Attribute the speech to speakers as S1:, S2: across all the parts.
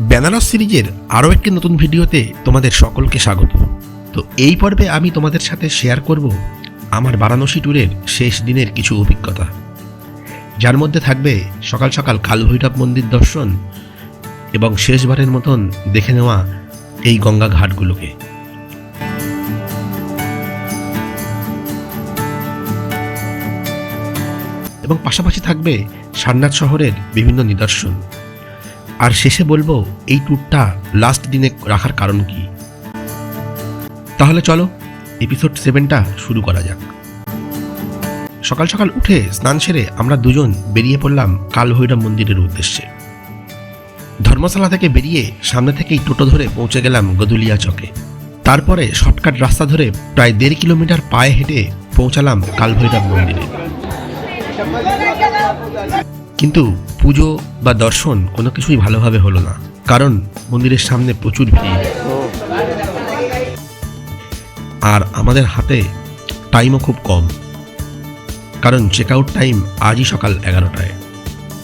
S1: বেনারস সিরিজের আরও একটি নতুন ভিডিওতে তোমাদের সকলকে স্বাগত। তো এই পর্বে আমি তোমাদের সাথে শেয়ার করব আমার বারাণসী ট্যুরের শেষ দিনের কিছু অভিজ্ঞতা। যার মধ্যে থাকবে সকাল সকাল কালভৈরব মন্দির দর্শন এবং শেষবারের মতন দেখে নেওয়া এই গঙ্গা ঘাটগুলোকে। এবং পাশাপাশি থাকবে সারনাথ শহরের বিভিন্ন নিদর্শন। আর শেষে বলব, এই ট্যুরটা লাস্ট দিনে রাখার কারণ কি? তাহলে চলো এপিসোড সেভেনটা শুরু করা যাক। সকাল সকাল উঠে স্নান সেরে আমরা দুজন বেরিয়ে পড়লাম কালভৈরব মন্দিরের উদ্দেশ্যে। ধর্মশালা থেকে বেরিয়ে সামনে থেকেই টোটো ধরে পৌঁছে গেলাম গদুলিয়া চকে। তারপরে শর্টকাট রাস্তা ধরে প্রায় দেড় কিলোমিটার পায়ে হেঁটে পৌঁছালাম কালভৈরব মন্দিরে। কিন্তু পুজো বা দর্শন কোনো কিছুই ভালোভাবে হলো না। কারণ মন্দিরের সামনে প্রচুর ভিড়। আর আমাদের হাতে টাইমও খুব কম। কারণ চেক আউট টাইম আজই সকাল এগারোটায়।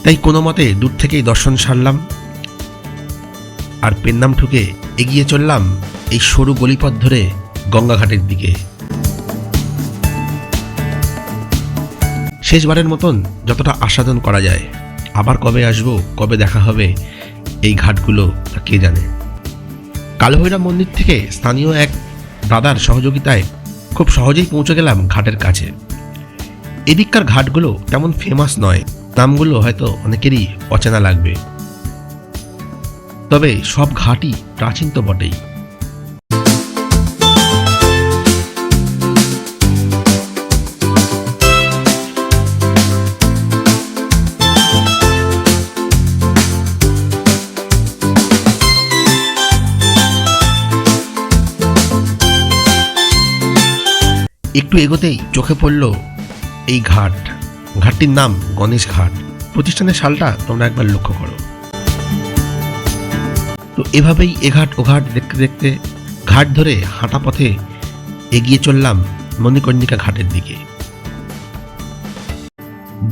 S1: তাই কোনো মতে দূর থেকেই দর্শন সারলাম। আর পেন্নাম ঠুকে এগিয়ে চললাম এই সরু গলিপথ ধরে গঙ্গাঘাটের দিকে। শেষবারের মতন যতটা আস্বাদন করা যায়। আবার কবে আসব? কবে দেখা হবে? এই ঘাটগুলো কে জানে? কালভৈরব মন্দির থেকে স্থানীয় এক দাদার সহযোগিতায় খুব সহজেই পৌঁছে গেলাম ঘাটের কাছে। এদিককার ঘাটগুলো তেমন ফেমাস নয়। নামগুলো হয়তো অনেকেরই অচেনা লাগবে। তবে সব ঘাটই প্রাচীন তো বটেই। একটু এগোতেই চোখে পড়ল এই ঘাট। ঘাটটির নাম গণেশ ঘাট। প্রতিষ্ঠানের সালটা তোমরা একবার লক্ষ্য করো। তো এভাবেই এঘাট ওঘাট দেখতে দেখতে ঘাট ধরে হাঁটা পথে এগিয়ে চললাম মণিকর্ণিকা ঘাটের দিকে।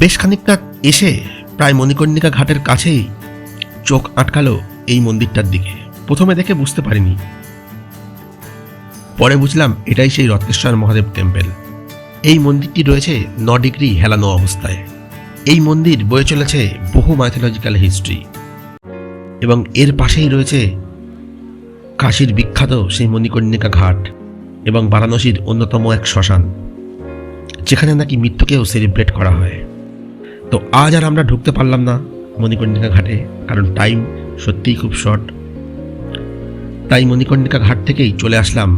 S1: বেশ খানিকটা এসে প্রায় মণিকর্ণিকা ঘাটের কাছেই চোখ আটকালো এই মন্দিরটার দিকে। প্রথমে দেখে বুঝতে পারিনি পরে বুঝলাম এটাই সেই রত্নেশ্বর মহাদেব টেম্পেল এই মন্দিরটি রয়েছে ন ডিগ্রি হেলানো অবস্থায়। এই মন্দির বয়ে চলেছে বহু মাইথোলজিক্যাল হিস্ট্রি এবং এর পাশেই রয়েছে কাশীর বিখ্যাত সেই মণিকর্ণিকা ঘাট এবং বারাণসীর অন্যতম এক শ্মশান, যেখানে নাকি মৃত্যুকেও সেলিব্রেট করা হয়। তো আজ আর আমরা ঢুকতে পারলাম না মণিকর্ণিকা ঘাটে, কারণ টাইম সত্যিই খুব শর্ট তাই মণিকর্ণিকা ঘাট থেকেই চলে আসলাম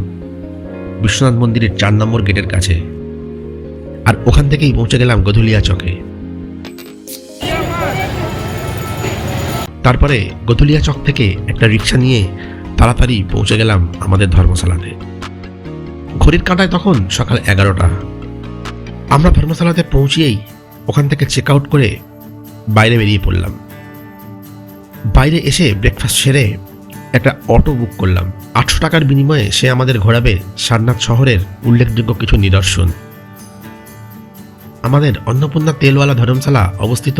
S1: বিশ্বনাথ মন্দিরের চার নম্বর গেটের কাছে। আর ওখান থেকেই পৌঁছে গেলাম গধুলিয়া চকে। তারপরে গধুলিয়া চক থেকে একটা রিক্সা নিয়ে তাড়াতাড়ি পৌঁছে গেলাম আমাদের ধর্মশালাতে। ঘড়ির কাঁটায় তখন সকাল এগারোটা। আমরা ধর্মশালাতে পৌঁছিয়েই ওখান থেকে চেক আউট করে বাইরে বেরিয়ে পড়লাম। বাইরে এসে ব্রেকফাস্ট সেরে একটা অটো বুক করলাম। আটশো টাকার বিনিময়ে সে আমাদের ঘোরাবে সারনাথ শহরের উল্লেখযোগ্য কিছু নিদর্শন। আমাদের অন্নপূর্ণা তেলওয়ালা ধর্মশালা অবস্থিত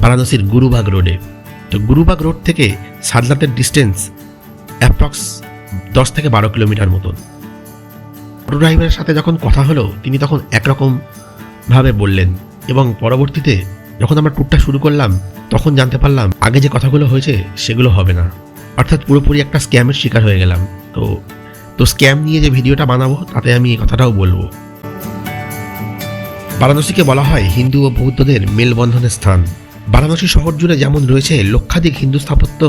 S1: বারাণসীর গুরুবাগ রোডে। তো গুরুবাগ রোড থেকে সারনাথের ডিস্টেন্স অ্যাপ্রক্স দশ থেকে বারো কিলোমিটার মতন। অটো ড্রাইভারের সাথে যখন কথা হলো, তিনি তখন একরকম ভাবে বললেন এবং পরবর্তীতে যখন আমরা ট্যুরটা শুরু করলাম, তখন জানতে পারলাম আগে যে কথাগুলো হয়েছে, সেগুলো হবে না। অর্থাৎ পুরোপুরি একটা স্ক্যামের শিকার হয়ে গেলাম। তো তো স্ক্যাম নিয়ে যে ভিডিওটা বানাবো, তাতে আমি এই কথাটাও বলব। বারাণসীকে বলা হয় হিন্দু ও বৌদ্ধদের মেলবন্ধনের স্থান। বারাণসী শহর জুড়ে যেমন রয়েছে লক্ষাধিক হিন্দু স্থাপত্য,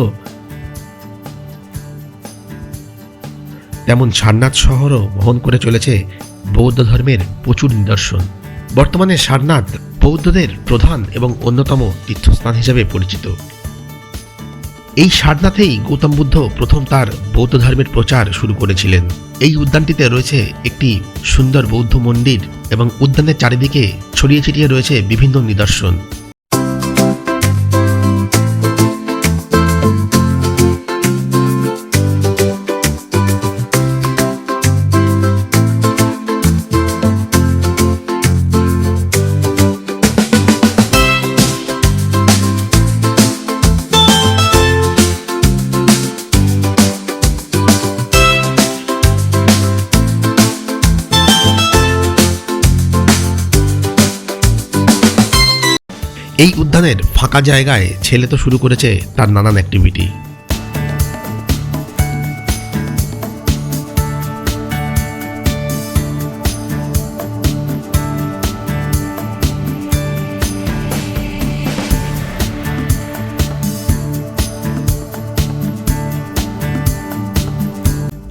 S1: তেমন সারনাথ শহরও বহন করে চলেছে বৌদ্ধ ধর্মের প্রচুর নিদর্শন। বর্তমানে সারনাথ বৌদ্ধদের প্রধান এবং অন্যতম তীর্থস্থান হিসেবে পরিচিত। এই সারনাথেই গৌতম বুদ্ধ প্রথম তার বৌদ্ধ ধর্মের প্রচার শুরু করেছিলেন। এই উদ্যানটিতে রয়েছে একটি সুন্দর বৌদ্ধ মন্দির এবং উদ্যানের চারিদিকে ছড়িয়ে ছিটিয়ে রয়েছে বিভিন্ন নিদর্শন। এই উদ্যানের ফাঁকা জায়গায় ছেলে তো শুরু করেছে তার নানান অ্যাক্টিভিটি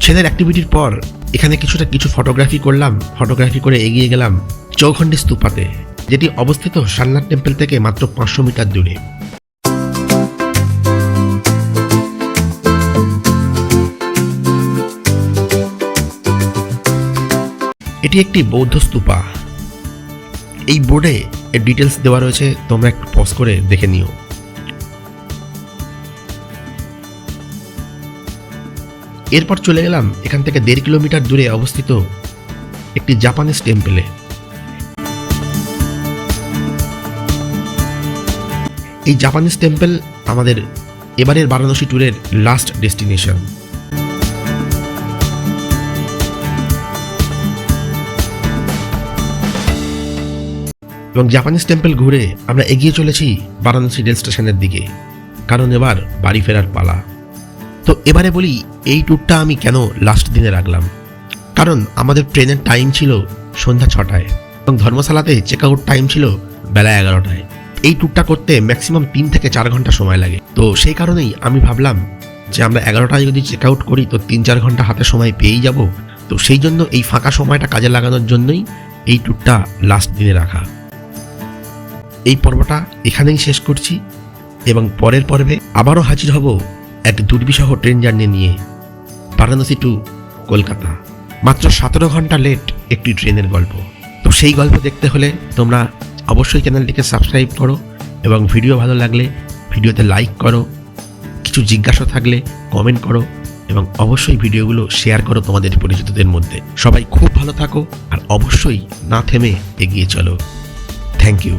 S1: ছেলের অ্যাক্টিভিটির পর এখানে কিছুটা কিছু ফটোগ্রাফি করলাম ফটোগ্রাফি করে এগিয়ে গেলাম চৌখণ্ডী স্তূপাতে। যেটি অবস্থিত সান্নাথ টেম্পল থেকে মাত্র পাঁচশো মিটার দূরে। এটি একটি বৌদ্ধ স্তূপা। এই বোর্ডে এর ডিটেলস দেওয়া রয়েছে, তোমরা একটু পজ করে দেখে নিও। এরপর চলে গেলাম এখান থেকে দেড় কিলোমিটার দূরে অবস্থিত একটি জাপানিজ টেম্পলে এই জাপানিজ টেম্পল আমাদের এবারের বারাণসী ট্যুরের লাস্ট ডেস্টিনেশন এবং জাপানিজ টেম্পল ঘুরে আমরা এগিয়ে চলেছি বারাণসী রেল স্টেশনের দিকে, কারণ এবার বাড়ি ফেরার পালা। তো এবারে বলি, এই ট্যুরটা আমি কেন লাস্ট দিনে রাখলাম? কারণ আমাদের ট্রেনের টাইম ছিল সন্ধ্যা ছটায়, এবং ধর্মশালাতে চেক আউট টাইম ছিল বেলা এগারোটায়। এই ট্যুরটা করতে ম্যাক্সিমাম তিন থেকে চার ঘণ্টা সময় লাগে। তো সেই কারণেই আমি ভাবলাম যে আমরা এগারোটায় যদি চেক আউট করি, তো তিন চার ঘণ্টা হাতে সময় পেয়েই যাব। তো সেই জন্য এই ফাঁকা সময়টা কাজে লাগানোর জন্যই এই ট্যুরটা লাস্ট দিনে রাখা। এই পর্বটা এখানেই শেষ করছি এবং পরের পর্বে আবারও হাজির হব এক দুর্বিসহ ট্রেন জার্নি নিয়ে, বারাণসী টু কলকাতা। মাত্র সতেরো ঘণ্টা লেট একটি ট্রেনের গল্প। তো সেই গল্প দেখতে হলে তোমরা অবশ্যই চ্যানেলটিকে সাবস্ক্রাইব করো এবং ভিডিও ভালো লাগলে ভিডিওতে লাইক করো, কিছু জিজ্ঞাসা থাকলে কমেন্ট করো এবং অবশ্যই ভিডিওগুলো শেয়ার করো তোমাদের পরিচিতদের মধ্যে। সবাই খুব ভালো থাকো আর অবশ্যই না থেমে এগিয়ে চলো। Thank you.